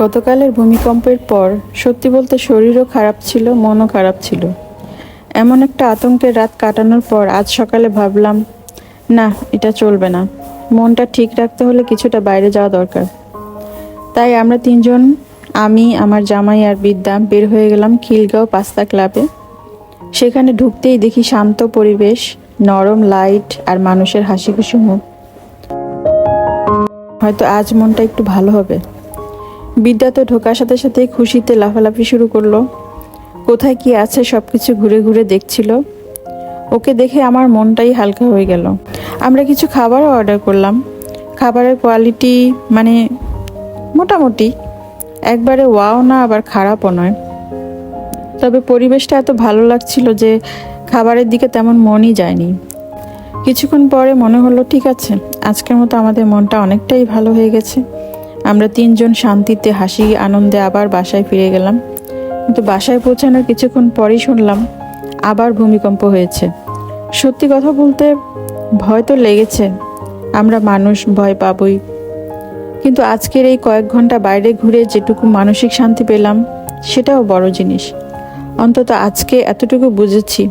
গতকালের ভূমিকম্পের পর সত্যি বলতে শরীরও খারাপ ছিল, মনও খারাপ ছিল। এমন একটা আতঙ্কের রাত কাটানোর পর আজ সকালে ভাবলাম, না, এটা চলবে না। মনটা ঠিক রাখতে হলে কিছুটা বাইরে যাওয়া দরকার। তাই আমরা তিনজন, আমি, আমার জামাই আর বিদ্যা, বের হয়ে গেলাম খিলগাঁও পাস্তা ক্লাবে। সেখানে ঢুকতেই দেখি শান্ত পরিবেশ, নরম লাইট আর মানুষের হাসি খুশি মুখ। হয়তো আজ মনটা একটু ভালো হবে। বিদ্যা তো ঢোকার সাথে সাথেই খুশিতে লাফালাফি শুরু করল। কোথায় কি আছে সব কিছু ঘুরে ঘুরে দেখছিল। ওকে দেখে আমার মনটাই হালকা হয়ে গেল। আমরা কিছু খাবারও অর্ডার করলাম। খাবারের কোয়ালিটি মানে মোটামুটি। একবারে ওয়াও না, আবার খারাপও নয়। তবে পরিবেশটা এত ভালো লাগছিল যে খাবারের দিকে তেমন মনই যায়নি। কিছুক্ষণ পরে মনে হলো, ঠিক আছে, আজকের মতো আমাদের মনটা অনেকটাই ভালো হয়ে গেছে। আমরা তিনজন শান্তিতে, হাসি, আনন্দে আবার বাসায় ফিরে গেলাম। কিন্তু বাসায় পৌঁছানোর কিছুক্ষণ পরেই শুনলাম আবার ভূমিকম্প হয়েছে। সত্যি কথা বলতে ভয় তো লেগেছে। আমরা মানুষ, ভয় পাবই। কিন্তু আজকের এই কয়েক ঘণ্টা বাইরে ঘুরে যেটুকু মানসিক শান্তি পেলাম, সেটাও বড় জিনিস। অন্তত আজকে এতটুকু বুঝেছি,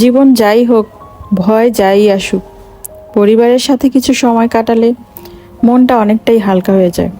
জীবন যাই হোক, ভয় যাই আসুক, পরিবারের সাথে কিছু সময় কাটালে মনটা অনেকটাই হালকা হয়ে যায়।